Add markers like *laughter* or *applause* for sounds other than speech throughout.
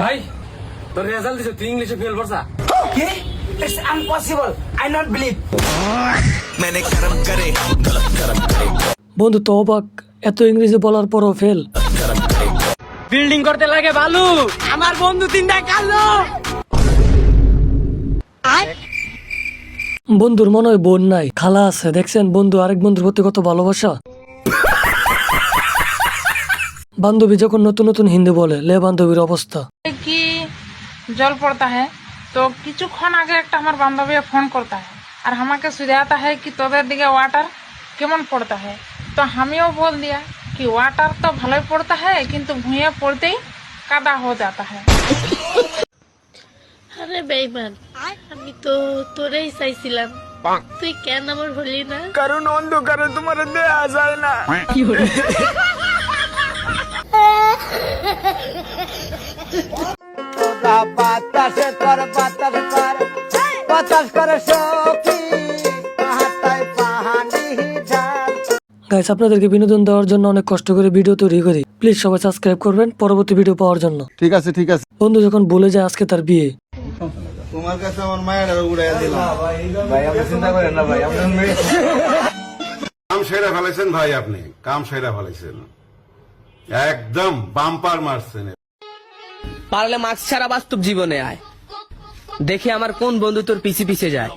ভাই তোর রেজাল্ট দিছো তুই ইংলিশে ফেল কি? ইটস আই নট বিলিভ মানে করে গলত করে বন্ধু তো অবাক এত ইংরেজি বলার পরও ফেল বিল্ডিং করতে লাগে বালু। আমার বন্ধু তিনটা কালো। বন্ধুর মনে হয় বোন নাই খালা আছে। দেখছেন বন্ধু আরেক বন্ধুর প্রতি কত ভালোবাসা? বান্ধবী যখন নতুন নতুন হিন্দি বলে লে বান্ধবীর অবস্থা। জল পড়তা है तो किचु खन आगे एक हमार बान्धवी फोन करता है और हमें सुझाता है कि तोर दिखे কেমন পড়তে হয়। হ্যাঁ। তো আমিও বল দিয়া কি ওয়াটার তো ভালোই পড়তে হয় হ্যাঁ, কিন্তু ভুঁয়ে পড়তেই কাদা হয়ে যাতা হয়। আরে বেইমান আমি তো তোরেই চাইছিলাম। তুই কেন আমার হলি না? কারণ অন্ধকারে তোমার দেয়া যায় না। কি হলো? *laughs* বাতাসে কর বাতাস কর। বাতাস করে সখী পাহাড়টায় পাহাড়ি ঝাল। গাইস আপনাদেরকে বিনোদন দেওয়ার জন্য অনেক কষ্ট করে ভিডিও তৈরি করি। প্লিজ সবাই সাবস্ক্রাইব করবেন পরবর্তী ভিডিও পাওয়ার জন্য। ঠিক আছে ঠিক আছে। বন্ধু যখন বলে যায় আজকে তার বিয়ে। তোমার কাছে আমার মায়ের উড়াইয়া দিলাম। কাম সেরা ফেলেছেন ভাই আপনি কাম সেরা ফেলেছেন। একদম বাম্পার মারছেন। পারলে মাস্ক ছাড়া বাস্তব জীবনে আয়। দেখি আমার কোন বন্ধু তোর পিছে পিছে যায়।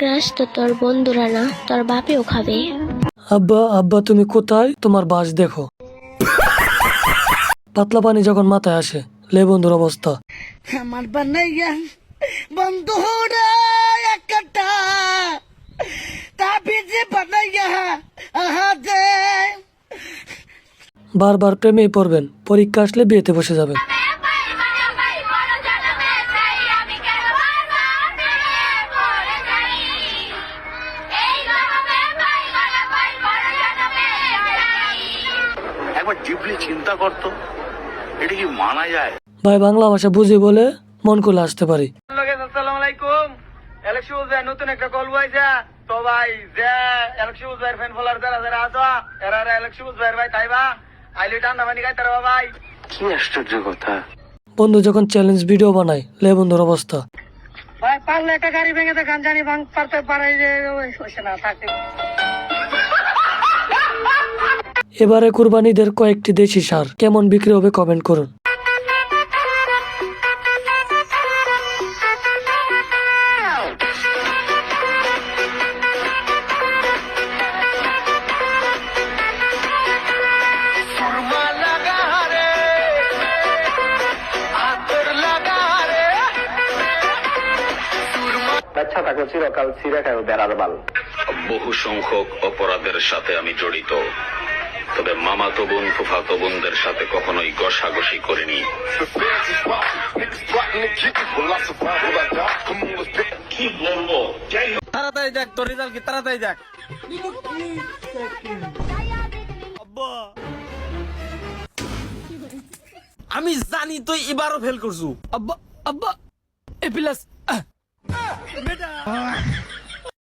ক্রাশ তো তোর বন্ধুরা না তোর বাপেও খাবে। আব্বা আব্বা তুমি কোথায়? তোমার বাস দেখো। পাতলা পানি যখন মাথায় আসে লে বন্ধুর অবস্থা। আমার বানাইয়া বন্ধুরা একটা তাবিজে বানাইয়া আহা দে বারবার প্রেমে পড়বেন পরীক্ষা আসলে বিয়েতে বসে যাবেন। একবার ডিপলি চিন্তা করতো। এটা কি মানা যায়? ভাই বাংলা ভাষা বুঝি বলে মন করলে আসতে পারি। আসসালামু আলাইকুম। নতুন একটা কল বইছে তো ভাই যে উজাইর ফ্যান ফলোয়ার যারা যারা আছো এরা উজাইর ভাই তাইবা আইলি ঠান্ডা পানি খাইতে পারবা ভাই। কি আশ্চর্য কথা। বন্ধু যখন চ্যালেঞ্জ ভিডিও বানায় লে বন্ধুর অবস্থা। ভাই পারলে একটা গাড়ি ভেঙে তো গান জানি ভাঙ পারতে পারে যে ওই হইছে না থাকতে এবারে কুরবানিদের কয়েকটি দেশি সার কেমন বিক্রি হবে কমেন্ট করুন। থাকো চিরকাল বেড়ার বাল। বহু সংখ্যক অপরাধের সাথে আমি জড়িত। তবে মামাতো বোন ফুফাতো বোনদের সাথে কখনোই ঘষাঘষি করিনি। কি বলব? তাড়াতাড়ি দেখ তোর রেজাল্ট কি? তাড়াতাড়ি দেখ। আমি জানি তুই এবারও ফেল করছু। আব্বা আব্বা। এ প্লাস বেটা।